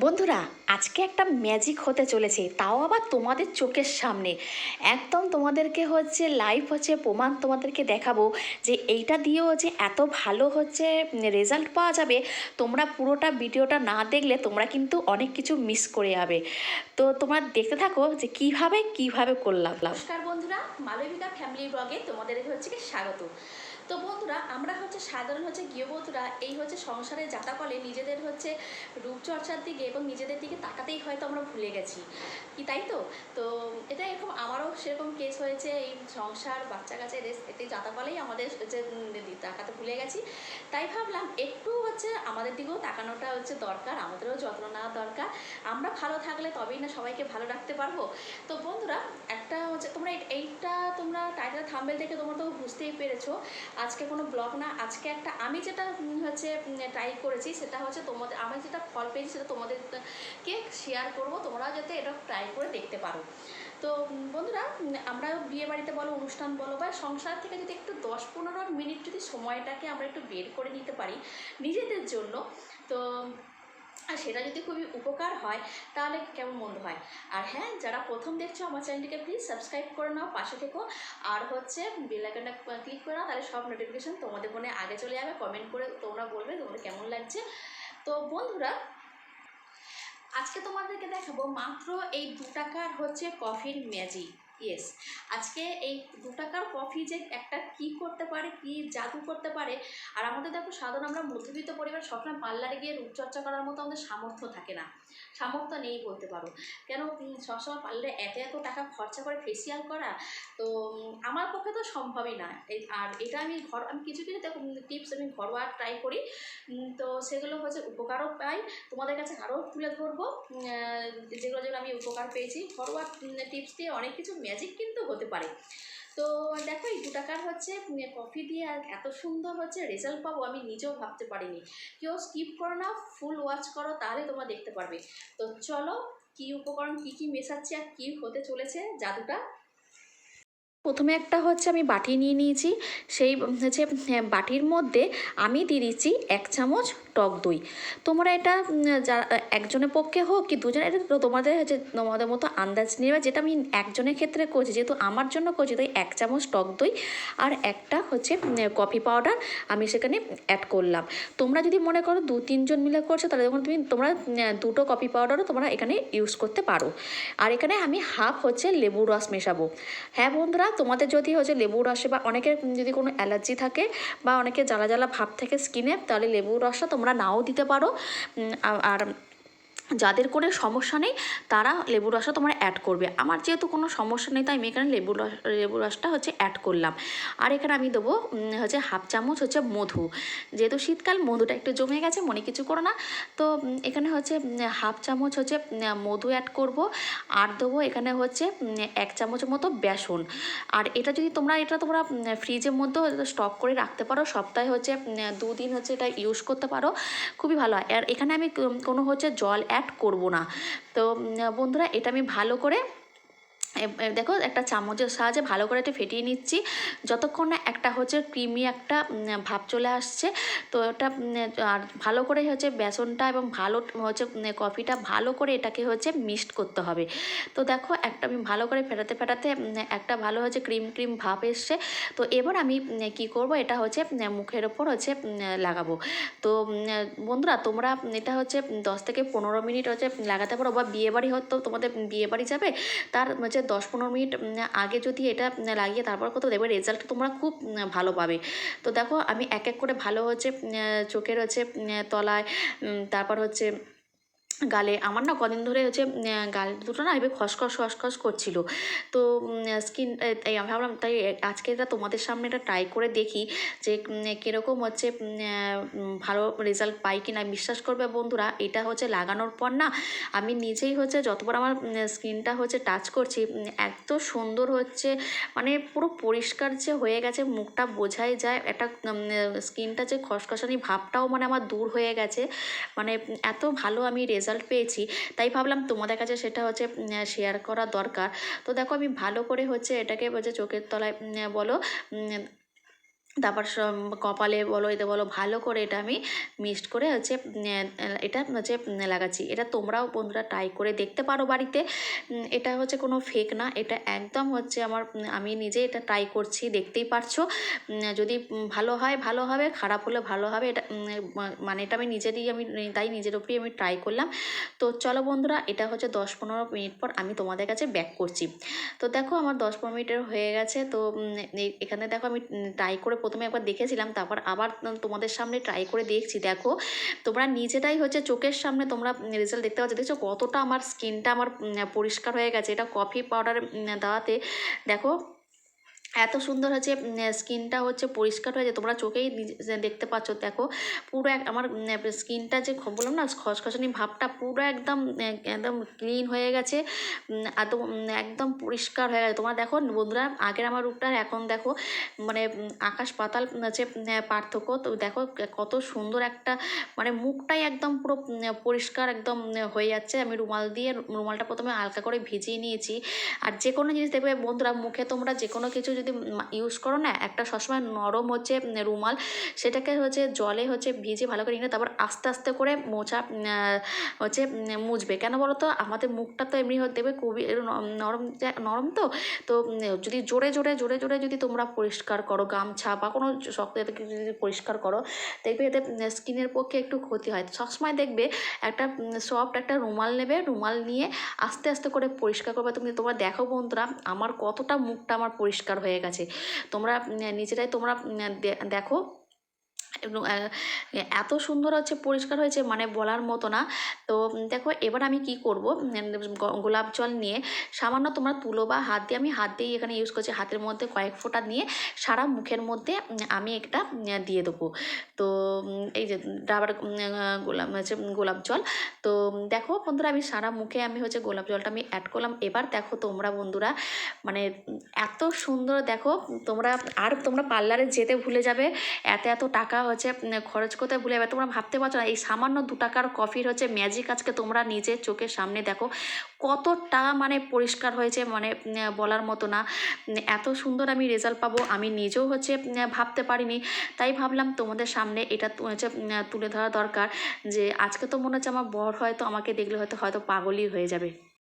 বন্ধুরা, আজকে একটা ম্যাজিক হতে চলেছে, তাও আবার তোমাদের চোখের সামনে। একদম তোমাদেরকে হচ্ছে লাইভ হচ্ছে প্রমাণ তোমাদেরকে দেখাবো যে এইটা দিয়েও যে এত ভালো হচ্ছে রেজাল্ট পাওয়া যাবে, তোমরা পুরোটা ভিডিওটা না দেখলে তোমরা কিন্তু অনেক কিছু মিস করে যাবে। তো তোমরা দেখতে থাকো যে কীভাবে কীভাবে করলাম। নমস্কার বন্ধুরা মালবিকা ফ্যামিলি ব্লগে তোমাদের হচ্ছে স্বাগত। তো বন্ধুরা, আমরা হচ্ছে সাধারণ হচ্ছে গৃহবধূরা এই হচ্ছে সংসারে যাতাকলে নিজেদের হচ্ছে রূপচর্চার দিকে এবং নিজেদের দিকে তাকাতেই হয়তো আমরা ভুলে গেছি। কি তাই তো? তো এটা এরকম আমারও সেরকম কেস হয়েছে, এই সংসার, বাচ্চা কাছে রেস এতে যাতাকলেই আমাদের হচ্ছে তাকাতে ভুলে গেছি। তাই ভাবলাম একটু আমাদের দিকেও তাকানোটা হচ্ছে দরকার, আমাদেরও যত্ন নেওয়া দরকার। আমরা ভালো থাকলে তবেই না সবাইকে ভালো রাখতে পারব। তো বন্ধুরা, একটা হচ্ছে তোমরা এই- এইটা তোমরা টাইটেল থাম্বেল দেখে তোমরা তো বুঝতেই পেরেছ। আজকে কোনো ব্লগ না, আজকে একটা আমি যেটা হচ্ছে ট্রাই করেছি সেটা হচ্ছে তোমাদের, আমি যেটা ফল পেয়েছি সেটা তোমাদেরকে শেয়ার করব। তোমরা যাতে এটা ট্রাই করে দেখতে পারো। তো, বন্ধুরা আমরা বিয়ে বাড়িতে বলো, অনুষ্ঠান বলো, বা সংসার থেকে যদি একটু দশ পনেরো মিনিট যদি সময়টাকে আমরা একটু বের করে নিতে পারি নিজেদের জন্য, তো, আর সেটা যদি খুবই উপকার হয়, তাহলে কেমন মন্দ হয়? আর হ্যাঁ যারা প্রথম দেখছ আমার চ্যানেলটিকে প্লিজ সাবস্ক্রাইব করে নাও, পাশে থেকো। আর হচ্ছে বেল আইকনটা ক্লিক করে নাও, তাহলে সব নোটিফিকেশান তোমাদের ফোনে আগে চলে যাবে কমেন্ট করে তোমরা বলবে তোমাদের কেমন লাগছে। তো, বন্ধুরা আজকে তোমাদেরকে দেখাবো মাত্র এই দু টাকার হচ্ছে কফির ম্যাজিক ইয়েস আজকে এই দু টাকার কফি যে একটা কি করতে পারে, কি জাদু করতে পারে, আর আমাদের দেখো সাধারণ আমরা মধ্যবিত্ত পরিবার সবসময় পার্লারে গিয়ে রূপচর্চা করার মতো আমাদের সামর্থ্য থাকে না। সামর্থ্য নেই বলতে পারো। কেন সবসময় পার্লারে এত এত টাকা খরচা করে ফেসিয়াল করা? তো আমার পক্ষে তো সম্ভবই না। আর এটা আমি ঘর, আমি কিছু কিছু দেখো টিপস আমি ঘরোয়া ট্রাই করি। তো সেগুলো হচ্ছে উপকারও পাই। তোমাদের কাছে আরও তুলে ধরবো। যেগুলো যেগুলো আমি উপকার পেয়েছি। ঘরোয়া টিপস দিয়ে অনেক কিছু ম্যাজিক কিন্তু হতে পারে। তো দেখো, এই দু টাকার হচ্ছে কফি দিয়ে আর এত সুন্দর হচ্ছে রেজাল্ট পাবো আমি নিজেও ভাবতে পারিনি। কেউ স্কিপ করো না ফুল ওয়াচ করো, তাহলে তোমরা দেখতে পারবে। তো চলো, কি উপকরণ, কি কি মেশাচ্ছে আর কি হতে চলেছে জাদুটা প্রথমে একটা হচ্ছে আমি বাটি নিয়ে নিয়েছি সেই হচ্ছে হ্যাঁ, বাটির মধ্যে আমি দিয়ে দিচ্ছি এক চামচ টক দই। তোমরা এটা একজনের পক্ষে হোক কি দুজনে এটা তোমাদের হচ্ছে তোমাদের মতো আন্দাজ নেবে যেটা আমি একজনের ক্ষেত্রে করছি যেহেতু আমার জন্য করছি তাই এক চামচ টক দই আর একটা হচ্ছে কফি পাউডার আমি সেখানে অ্যাড করলাম। তোমরা যদি মনে করো দু তিনজন মিলে করছ তাহলে তখন তুমি তোমরা দুটো কফি পাউডারও তোমরা এখানে ইউজ করতে পারো। আর এখানে আমি হাফ হচ্ছে লেবুর রস মেশাবো। হ্যাঁ বন্ধুরা তোমাদের যদি হচ্ছে লেবুর রসে বা অনেকের যদি কোনো অ্যালার্জি থাকে বা অনেকের জ্বালা জ্বালা ভাব থাকে স্কিনে তাহলে লেবুর রসটা তোমরা নাও দিতে পারো। আর যাদের করে সমস্যা নেই, তারা লেবুর রসটা তোমরা অ্যাড করবে। আমার যেহেতু কোনো সমস্যা নেই, তাই আমি এখানে লেবুর রস লেবুর রসটা হচ্ছে অ্যাড করলাম। আর এখানে আমি দেবো হচ্ছে হাফ চামচ হচ্ছে মধু। যেহেতু শীতকাল, মধুটা একটু জমে গেছে, মনে কিছু করো না। তো এখানে হচ্ছে হাফ চামচ হচ্ছে মধু অ্যাড করব। আর দেবো এখানে হচ্ছে এক চামচের মতো বেসন। আর এটা যদি তোমরা, এটা তোমরা ফ্রিজের মধ্যে স্টক করে রাখতে পারো। সপ্তাহে হচ্ছে দুদিন হচ্ছে এটা ইউজ করতে পারো। খুবই ভালো হয়। আর এখানে আমি কোনো হচ্ছে জল অ্যাড করব না। তো বন্ধুরা এটা আমি ভালো করে দেখো একটা চামচের সাহায্যে ভালো করে এটা ফেটিয়ে নিচ্ছি। যতক্ষণ না একটা হচ্ছে ক্রিমি একটা ভাব চলে আসছে, তো এটা আর ভালো করে হচ্ছে বেসনটা এবং ভালো, হচ্ছে কফিটা ভালো করে এটাকে হচ্ছে মিক্সড করতে হবে। তো দেখো একটা আমি ভালো করে ফেটাতে ফেটাতে একটা ভালো হচ্ছে ক্রিম ক্রিম ভাব এসছে। তো এবার আমি কি করব, এটা হচ্ছে মুখের ওপর হচ্ছে লাগাবো। তো বন্ধুরা তোমরা এটা হচ্ছে দশ থেকে পনেরো মিনিট হচ্ছে লাগাতে পারো বা বিয়েবাড়ি হতো তোমাদের বিয়েবাড়ি যাবে, তার হচ্ছে দশ পনেরো মিনিট আগে যদি এটা লাগিয়ে তারপর কোথাও দেবে? রেজাল্ট তোমরা খুব ভালো পাবে। তো দেখো, আমি এক এক করে ভালো হচ্ছে চোখের হচ্ছে তলায় তারপর হচ্ছে গালে, আমার না কদিন ধরে হচ্ছে গাল দুটো না এবার খসখস খসখস করছিল। তো স্কিন তাই আমি ভাবলাম, তাই আজকে এটা তোমাদের সামনে এটা ট্রাই করে দেখি যে কীরকম হচ্ছে ভালো রেজাল্ট পাই কি না বিশ্বাস করবে বন্ধুরা, এটা হচ্ছে লাগানোর পর না আমি নিজেই হচ্ছে যতবার আমার স্কিনটা হচ্ছে টাচ করছি এত সুন্দর হচ্ছে মানে পুরো পরিষ্কার যে হয়ে গেছে, মুখটা বোঝাই যায়, একটা স্কিনটা যে খসখসানি ভাবটাও মানে আমার দূর হয়ে গেছে। মানে এত ভালো আমি রেজাল্ট পেয়েছি, তাই ভাবলাম তোমাদের কাছে সেটা হচ্ছে শেয়ার করা দরকার। তো দেখো আমি ভালো করে হচ্ছে এটাকে হচ্ছে চোখের তলায় বলো তারপর কপালে বলো, এতে বলো, ভালো করে এটা আমি মিক্সড করে হচ্ছে এটা হচ্ছে লাগাচ্ছি। এটা তোমরাও বন্ধুরা ট্রাই করে দেখতে পারো বাড়িতে। এটা হচ্ছে কোনো ফেক না, এটা একদম হচ্ছে আমার আমি নিজে এটা ট্রাই করছি, দেখতেই পারছ। যদি ভালো হয়, ভালো হবে, খারাপ হলে ভালো হবে, এটা মানে এটা আমি নিজেরই আমি তাই নিজের উপরেই আমি ট্রাই করলাম। তো চলো বন্ধুরা, এটা হচ্ছে দশ পনেরো মিনিট পর আমি তোমাদের কাছে ব্যাক করছি। তো দেখো আমার দশ পনেরো মিনিটের হয়ে গেছে, তো এখানে দেখো আমি ট্রাই করে প্রথমে একবার দেখেছিলাম, তারপর আবার তোমাদের সামনে ট্রাই করে দেখছি। দেখো, তোমরা নিজেটাই হচ্ছে চোখের সামনে তোমরা রেজাল্ট দেখতে পাচ্ছ। দেখছ কতটা আমার স্কিনটা আমার পরিষ্কার হয়ে গেছে। এটা কফি পাউডার দেওয়াতে, দেখো এত সুন্দর হচ্ছে স্কিনটা হচ্ছে পরিষ্কার হয়ে যায়। তোমরা চোখেই দেখতে পাচ্ছ দেখো পুরো এক আমার স্কিনটা যে বললাম না খসখসানি ভাবটা পুরো একদম একদম ক্লিন হয়ে গেছে উম, একদম পরিষ্কার হয়ে গেছে। তোমরা দেখো বন্ধুরা আগের আমার রূপটা এখন দেখো মানে আকাশ পাতাল হচ্ছে পার্থক্য। তো দেখো কত সুন্দর একটা মানে মুখটাই একদম পুরো পরিষ্কার একদম হয়ে যাচ্ছে। আমি রুমাল দিয়ে রুমালটা প্রথমে হালকা করে ভিজিয়ে নিয়েছি। আর যে কোনো জিনিস দেখবে বন্ধুরা মুখে তোমরা যে কোনো কিছু যদি ইউজ করো না, একটা সবসময় নরম হচ্ছে রুমাল, সেটাকে হচ্ছে জলে হচ্ছে ভিজে ভালো করে নিয়ে তারপর আস্তে আস্তে করে মোছা হচ্ছে মুছবে। কেন বলো তো? আমাদের মুখটা তো এমনি হতে দেখবে খুবই নরম নরম তো? তো যদি জোরে জোরে জোরে জোরে যদি তোমরা পরিষ্কার করো, গামছা বা কোনো শক্ত যদি পরিষ্কার করো, দেখবে এতে স্কিনের পক্ষে একটু ক্ষতি হয়। সবসময় দেখবে একটা সফট একটা রুমাল নেবে, রুমাল নিয়ে আস্তে আস্তে করে পরিষ্কার করবে। তুমি তোমরা দেখো বন্ধুরা, আমার কতটা মুখটা আমার পরিষ্কার হয়ে গেছে। তোমরা নিজেরাই তোমরা দেখো এবং, এত সুন্দর হচ্ছে পরিষ্কার হয়েছে মানে বলার মতো না। তো দেখো এবার আমি কি করব? গোলাপ জল নিয়ে সামান্য তোমরা তুলো বা হাত দিয়ে আমি হাত দিয়েই এখানে ইউজ করছি। হাতের মধ্যে কয়েক ফোঁটা নিয়ে সারা মুখের মধ্যে আমি একটা দিয়ে দেবো। তো এই যে ডাবার গোলাপ হচ্ছে গোলাপ জল। তো দেখো বন্ধুরা আমি সারা মুখে আমি হচ্ছে গোলাপ জলটা আমি অ্যাড করলাম। এবার দেখো তোমরা বন্ধুরা মানে এত সুন্দর দেখো তোমরা আর তোমরা পার্লারে যেতে ভুলে যাবে। এত এত টাকা হচ্ছে খরচ করতে ভুলে যাবে। তোমরা ভাবতে পারছ না, এই সামান্য দু টাকার কফির হচ্ছে ম্যাজিক আজকে তোমরা নিজের চোখের সামনে দেখো। কতটা মানে পরিষ্কার হয়েছে মানে বলার মতো না। এত সুন্দর আমি রেজাল্ট পাবো, আমি নিজেও হচ্ছে ভাবতে পারিনি। তাই ভাবলাম তোমাদের সামনে এটা হচ্ছে তুলে ধরা দরকার যে আজকে তো মনে হচ্ছে আমার বর হয়তো আমাকে দেখলে হয়তো হয়তো পাগলই হয়ে যাবে।